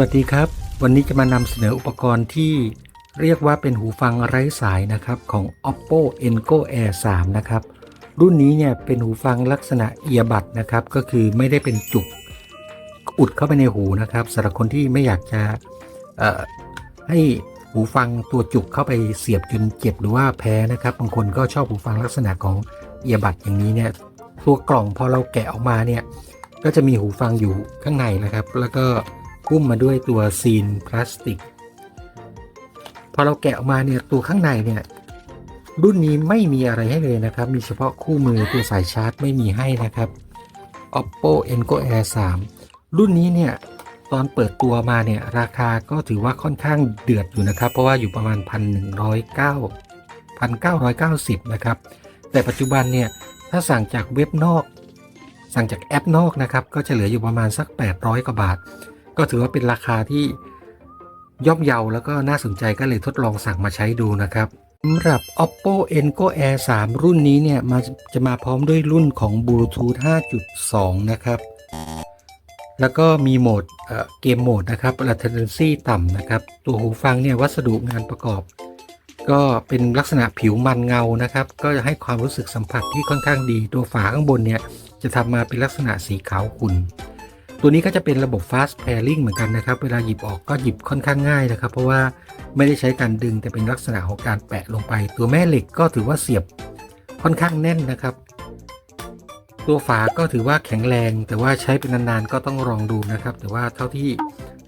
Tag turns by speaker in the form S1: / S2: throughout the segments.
S1: วัสดีครับ วันนี้จะมานำเสนออุปกรณ์ที่เรียกว่าเป็นหูฟังไร้สายนะครับของ oppo enco air 3 นะครับ รุ่นนี้เนี่ยเป็นหูฟังลักษณะเอียบัดนะครับ ก็คือไม่ได้เป็นจุกอุดเข้าไปในหูนะครับสำหรับคนที่ไม่อยากจะให้หูฟังตัวจุกเข้าไปเสียบจนเจ็บหรือว่าแพ้นะครับ บางคนก็ชอบหูฟังลักษณะของเอียบัดอย่างนี้เนี่ยตัวกล่องพอเราแกะออกมาเนี่ยก็จะมีหูฟังอยู่ข้างในนะครับ แล้วก็ กุ้มมาด้วยตัวซีนพลาสติก พอเราแกะออกมาเนี่ยตัวข้างในเนี่ยรุ่นนี้ไม่มีอะไรให้เลยนะครับ มีเฉพาะคู่มือตัวสายชาร์จไม่มีให้นะครับ oppo enco air 3 รุ่นนี้เนี่ยตอนเปิดตัวมาเนี่ยราคาก็ถือว่าค่อนข้างเดือดอยู่นะครับ เพราะว่าอยู่ประมาณ 1,109 1,990 นะครับ แต่ปัจจุบันเนี่ยถ้าสั่งจากเว็บนอก สั่งจากแอปนอกนะครับ ก็จะเหลืออยู่ประมาณสัก 800 กว่าบาท ก็ถือว่าเป็นราคาที่ย่อมเยาแล้วก็น่าสนใจก็เลยทดลองสั่งมาใช้ดูนะครับสำหรับ oppo enco air 3 รุ่นนี้เนี่ยมาจะมาพร้อมด้วยรุ่นของ bluetooth 5.2 นะครับ แล้วก็มีโหมดเออเกมโหมดนะครับ latency ต่ำนะครับ ตัวหูฟังเนี่ยวัสดุงานประกอบ ก็เป็นลักษณะผิวมันเงานะครับ ก็จะให้ความรู้สึกสัมผัสที่ค่อนข้างดี ตัวฝาข้างบนเนี่ยจะทำมาเป็นลักษณะสีขาวขุ่น ตัวนี้ก็จะเป็นระบบ fast pairing เหมือนกันนะครับ เวลาหยิบออกก็หยิบค่อนข้างง่ายนะครับ เพราะว่าไม่ได้ใช้การดึงแต่เป็นลักษณะของการแปะลงไป ตัวแม่เหล็กก็ถือว่าเสียบค่อนข้างแน่นนะครับ ตัวฝาก็ถือว่าแข็งแรง แต่ว่าใช้เป็นนานๆก็ต้องลองดูนะครับ แต่ว่าเท่าที่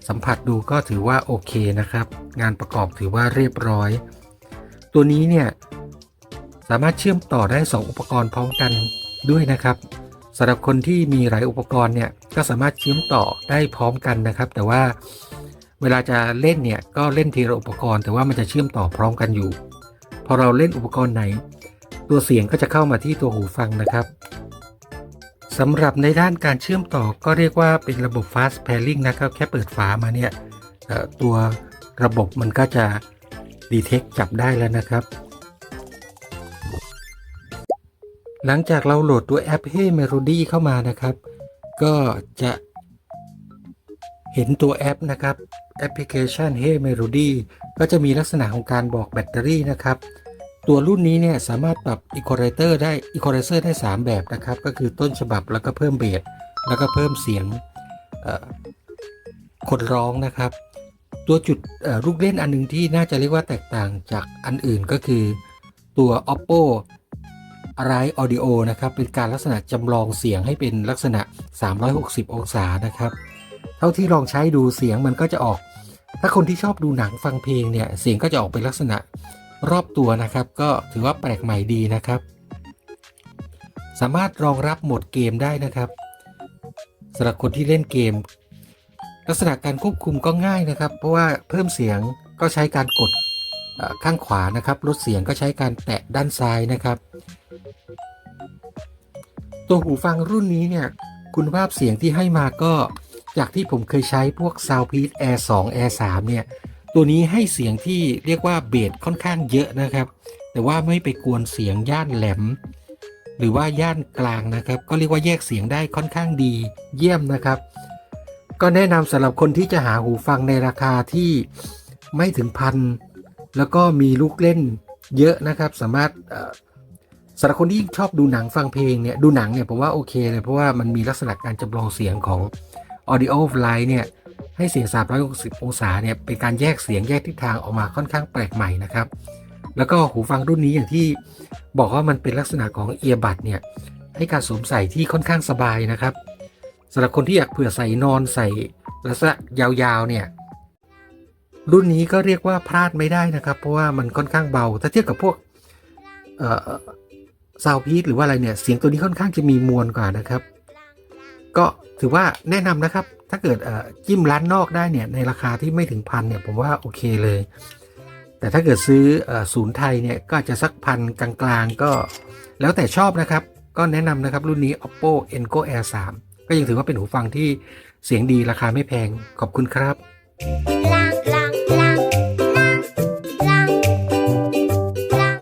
S1: สัมผัสดูก็ถือว่าโอเคนะครับ งานประกอบถือว่าเรียบร้อย ตัวนี้เนี่ยสามารถเชื่อมต่อได้ 2 อุปกรณ์พร้อมกันด้วยนะครับ สำหรับคนที่มีหลายอุปกรณ์เนี่ยก็สามารถเชื่อมต่อได้พร้อมกันนะครับ แต่ว่าเวลาจะเล่นเนี่ยก็เล่นทีละอุปกรณ์ แต่ว่ามันจะเชื่อมต่อพร้อมกันอยู่ พอเราเล่นอุปกรณ์ไหน ตัวเสียงก็จะเข้ามาที่ตัวหูฟังนะครับสำหรับในด้านการเชื่อมต่อก็เรียกว่าเป็นระบบ fast pairing นะครับแค่เปิดฝามาเนี่ยตัวระบบมันก็จะดีเทคจับได้แล้วนะครับ หลังจากเราโหลดตัวแอป Hey Melody เข้ามานะครับ ก็จะเห็นตัวแอปนะครับแอปพลิเคชัน Hey Melody ก็จะมีลักษณะของการบอกแบตเตอรี่นะครับ ตัวรุ่นนี้เนี่ยสามารถปรับ Equalizer ได้ Equalizer ได้ 3 แบบนะครับ ก็คือต้นฉบับแล้วก็เพิ่มเบสแล้วก็เพิ่มเสียงคนร้องนะครับ ตัวจุดลูกเล่นอันหนึงที่น่าจะเรียกว่าแตกต่างจากอันอื่นก็คือตัว oppo อะไร audio นะครับเป็นการลักษณะจำลองเสียงให้เป็นลักษณะ 360 องศานะครับเท่าที่ลองใช้ดูเสียงมันก็จะออก ถ้าคนที่ชอบดูหนังฟังเพลงเนี่ยเสียงก็จะออกเป็นลักษณะรอบตัวนะครับ ก็ถือว่าแปลกใหม่ดีนะครับ สามารถรองรับโหมดเกมได้นะครับสำหรับคนที่เล่นเกม ลักษณะการควบคุมก็ง่ายนะครับ เพราะว่าเพิ่มเสียงก็ใช้การกด ข้างขวานะครับลดเสียงก็ใช้การแตะด้านซ้ายนะครับ ตัวหูฟังรุ่นนี้เนี่ยคุณภาพเสียงที่ให้มาก็จากที่ผมเคยใช้พวก s o u n d p e a c Air 2 Air 3เนี่ยตัวนี้ให้เสียงที่เรียกว่าเบสค่อนข้างเยอะนะครับ แต่ว่าไม่ไปกวนเสียงย่านแหลม หรือว่าย่านกลางนะครับ ก็เรียกว่าแยกเสียงได้ค่อนข้างดีเยี่ยมนะครับ ก็แนะนำสำหรับคนที่จะหาหูฟังในราคาที่ไม่ถึงพัน แล้วก็มีลูกเล่นเยอะนะครับ สามารถสำหรับคนที่ชอบดูหนังฟังเพลงเนี่ยดูหนังเนี่ยผมว่าโอเคเลยเพราะว่ามันมีลักษณะการจำลองเสียงของ Audio Line เนี่ยให้เสียง 360 องศาเนี่ยเป็นการแยกเสียงแยกทิศทางออกมาค่อนข้างแปลกใหม่นะครับ แล้วก็หูฟังรุ่นนี้อย่างที่บอกว่ามันเป็นลักษณะของเอียบัดเนี่ยให้การสวมใส่ที่ค่อนข้างสบายนะครับสำหรับคนที่อยากเผื่อใส่นอนใส่ลักษณะยาวๆเนี่ย รุ่นนี้ก็เรียกว่าพลาดไม่ได้นะครับ เพราะว่ามันค่อนข้างเบา ถ้าเทียบกับพวกเซาวพีทหรือว่าอะไรเนี่ย เสียงตัวนี้ค่อนข้างจะมีมวลกว่านะครับ ก็ถือว่าแนะนำนะครับ ถ้าเกิดจิ้มร้านนอกได้เนี่ยในราคาที่ไม่ถึงพันเนี่ยผมว่าโอเคเลย แต่ถ้าเกิดซื้ออศูนย์ไทยเนี่ยก็จะสักพันกลางๆ ก็แล้วแต่ชอบนะครับ ก็แนะนำนะครับรุ่นนี้ oppo enco air 3 ก็ยังถือว่าเป็นหูฟังที่เสียงดีราคาไม่แพงขอบคุณครับ